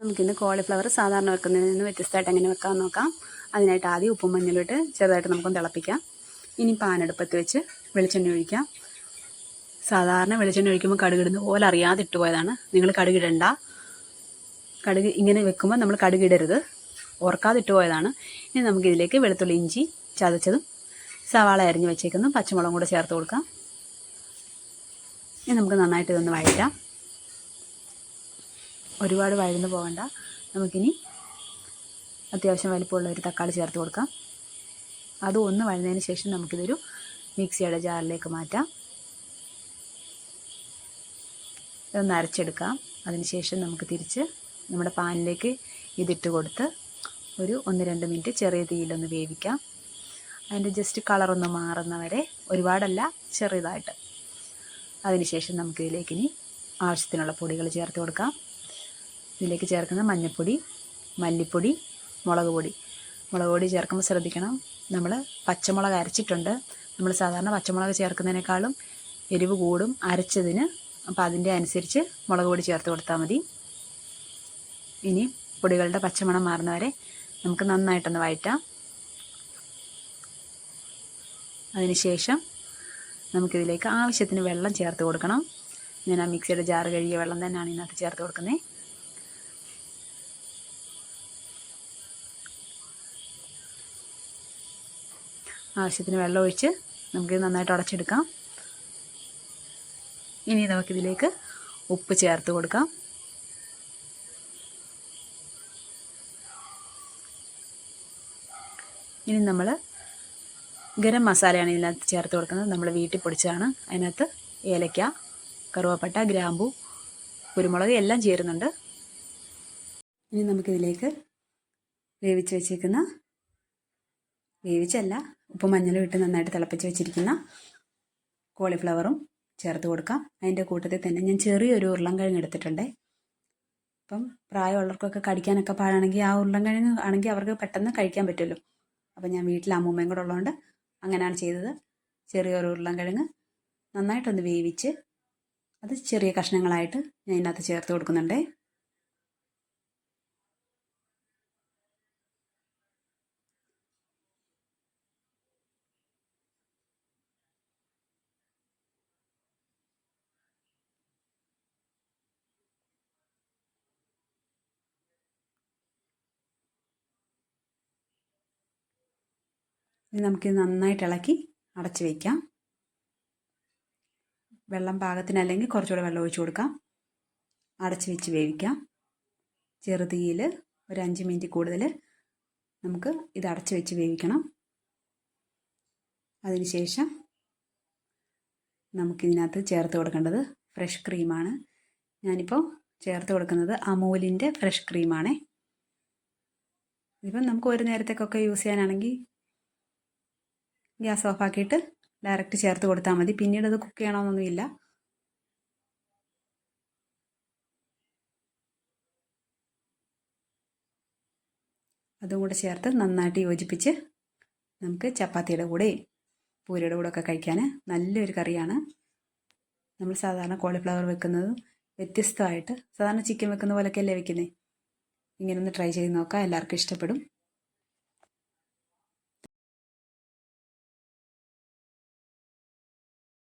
നമുക്കിന്ന് കോളിഫ്ലവർ സാധാരണ വെക്കുന്നതിൽ നിന്ന് വ്യത്യസ്തമായിട്ട് എങ്ങനെ വെക്കാമെന്ന് നോക്കാം. അതിനായിട്ട് ആദ്യം ഉപ്പും മഞ്ഞളിട്ട് ചെറുതായിട്ട് നമുക്കൊന്ന് തിളപ്പിക്കാം. ഇനി പാനെടുപ്പത്ത് വെച്ച് വെളിച്ചെണ്ണ ഒഴിക്കാം. സാധാരണ വെളിച്ചെണ്ണ ഒഴിക്കുമ്പോൾ കടുകിടുന്ന പോലെ അറിയാതെ ഇട്ട് പോയതാണ്. നിങ്ങൾ കടുകിടണ്ട കടുക് ഇങ്ങനെ വെക്കുമ്പോൾ നമ്മൾ കടുകിടരുത് ഓർക്കാതെ ഇട്ട് പോയതാണ്. ഇനി നമുക്കിതിലേക്ക് വെളുത്തുള്ളി ഇഞ്ചി ചതച്ചതും സവാള അരിഞ്ഞ് വെച്ചേക്കുന്നു പച്ചമുളകും കൂടെ ചേർത്ത് കൊടുക്കാം. ഇനി നമുക്ക് നന്നായിട്ട് ഇതൊന്ന് വഴറ്റാം. ഒരുപാട് വഴന്ന് പോകണ്ട. നമുക്കിനി അത്യാവശ്യം വലിപ്പമുള്ള ഒരു തക്കാളി ചേർത്ത് കൊടുക്കാം. അത് ഒന്ന് വഴുന്നതിന് ശേഷം നമുക്കിതൊരു മിക്സിയുടെ ജാറിലേക്ക് മാറ്റാം. ഇതൊന്ന് അരച്ചെടുക്കാം. അതിനുശേഷം നമുക്ക് തിരിച്ച് നമ്മുടെ പാനിലേക്ക് ഇതിട്ട് കൊടുത്ത് ഒരു ഒന്ന് രണ്ട് മിനിറ്റ് ചെറിയ തീയിലൊന്ന് വേവിക്കാം. അതിന്റെ ജസ്റ്റ് കളറൊന്ന് മാറുന്നവരെ ഒരുപാടല്ല ചെറിയതായിട്ട്. അതിനുശേഷം നമുക്കിതിലേക്ക് ഇനി ആവശ്യത്തിനുള്ള പൊടികൾ ചേർത്ത് കൊടുക്കാം. ഇതിലേക്ക് ചേർക്കുന്ന മഞ്ഞൾപ്പൊടി മല്ലിപ്പൊടി മുളക് പൊടി മുളക് പൊടി ചേർക്കുമ്പോൾ ശ്രദ്ധിക്കണം നമ്മൾ പച്ചമുളക് അരച്ചിട്ടുണ്ട്. നമ്മൾ സാധാരണ പച്ചമുളക് ചേർക്കുന്നതിനേക്കാളും എരിവ് കൂടും അരച്ചതിന്. അപ്പോൾ അതിന്റെ അനുസരിച്ച് മുളക് പൊടി ചേർത്ത് കൊടുത്താൽ മതി. ഇനി പൊടികളുടെ പച്ചമണം മാറുന്നവരെ നമുക്ക് നന്നായിട്ടൊന്ന് വഴറ്റാം. അതിനുശേഷം നമുക്കിതിലേക്ക് ആവശ്യത്തിന് വെള്ളം ചേർത്ത് കൊടുക്കണം. ഞാൻ ആ മിക്സിയുടെ ജാറ് കഴുകിയ വെള്ളം തന്നെയാണ് ഇതിനകത്ത് ചേർത്ത് കൊടുക്കുന്നത്. ആവശ്യത്തിന് വെള്ളം ഒഴിച്ച് നമുക്ക് നന്നായിട്ട് അടച്ചെടുക്കാം. ഇനി നമുക്കിതിലേക്ക് ഉപ്പ് ചേർത്ത് കൊടുക്കാം. ഇനി നമ്മൾ ഗരം മസാലയാണ് ഇതിനകത്ത് ചേർത്ത് കൊടുക്കുന്നത്. നമ്മൾ വീട്ടിൽ പൊടിച്ചതാണ്. അതിനകത്ത് ഏലക്ക കറുവപ്പട്ട ഗ്രാമ്പു കുരുമുളക് എല്ലാം ചേരുന്നുണ്ട്. ഇനി നമുക്കിതിലേക്ക് വേവിച്ച് വെച്ചേക്കുന്ന വേവിച്ചല്ല ഉപ്പും മഞ്ഞളും ഇട്ട് നന്നായിട്ട് തിളപ്പിച്ച് വെച്ചിരിക്കുന്ന കോളിഫ്ലവറും ചേർത്ത് കൊടുക്കാം. അതിന്റെ കൂട്ടത്തിൽ തന്നെ ഞാൻ ചെറിയൊരു ഉരുളൻകിഴങ്ങ് എടുത്തിട്ടുണ്ട്. അപ്പം പ്രായമുള്ളവർക്കൊക്കെ കടിക്കാനൊക്കെ പാടാണെങ്കിൽ ആ ഉരുളൻകിഴങ്ങ് ആണെങ്കിൽ അവർക്ക് പെട്ടെന്ന് കഴിക്കാൻ പറ്റുമല്ലോ. അപ്പം ഞാൻ വീട്ടിൽ അമ്മൂമ്മയും കൂടെ ഉള്ളതുകൊണ്ട് അങ്ങനെയാണ് ചെയ്തത്. ചെറിയൊരു ഉരുളൻകിഴങ്ങ് നന്നായിട്ടൊന്ന് വേവിച്ച് അത് ചെറിയ കഷ്ണങ്ങളായിട്ട് ഞാൻ ഇതിനകത്ത് ചേർത്ത് കൊടുക്കുന്നുണ്ടേ. ഇനി നമുക്കിത് നന്നായിട്ട് ഇളക്കി അടച്ച് വയ്ക്കാം വെള്ളം പാകത്തിന് അല്ലെങ്കിൽ കുറച്ചുകൂടെ വെള്ളം ഒഴിച്ചു കൊടുക്കാം. അടച്ച് വെച്ച് വേവിക്കാം. ചെറുതീയിൽ ഒരു അഞ്ച് മിനിറ്റ് കൂടുതൽ നമുക്ക് ഇത് അടച്ച് വെച്ച് വേവിക്കണം. അതിനുശേഷം നമുക്കിതിനകത്ത് ചേർത്ത് കൊടുക്കേണ്ടത് ഫ്രഷ് ക്രീമാണ്. ഞാനിപ്പോൾ ചേർത്ത് കൊടുക്കുന്നത് അമൂലിന്റെ ഫ്രഷ് ക്രീമാണേ. ഇപ്പം നമുക്ക് ഒരു നേരത്തേക്കൊക്കെ യൂസ് ചെയ്യാനാണെങ്കിൽ ഗ്യാസ് ഓഫാക്കിയിട്ട് ഡയറക്റ്റ് ചേർത്ത് കൊടുത്താൽ മതി. പിന്നീട് അത് കുക്ക് ചെയ്യണമെന്നൊന്നുമില്ല അതും കൂടെ ചേർത്ത് നന്നായിട്ട് യോജിപ്പിച്ച് നമുക്ക് ചപ്പാത്തിയുടെ കൂടെ പൂരിയുടെ കൂടെ ഒക്കെ കഴിക്കാൻ നല്ലൊരു കറിയാണ്. നമ്മൾ സാധാരണ കോളിഫ്ലവർ വെക്കുന്നത് വ്യത്യസ്തമായിട്ട് സാധാരണ ചിക്കൻ വെക്കുന്ന പോലൊക്കെ അല്ലേ വെക്കുന്നത് ഇങ്ങനെ ഒന്ന് ട്രൈ ചെയ്ത് നോക്കാം. എല്ലാവർക്കും ഇഷ്ടപ്പെടും.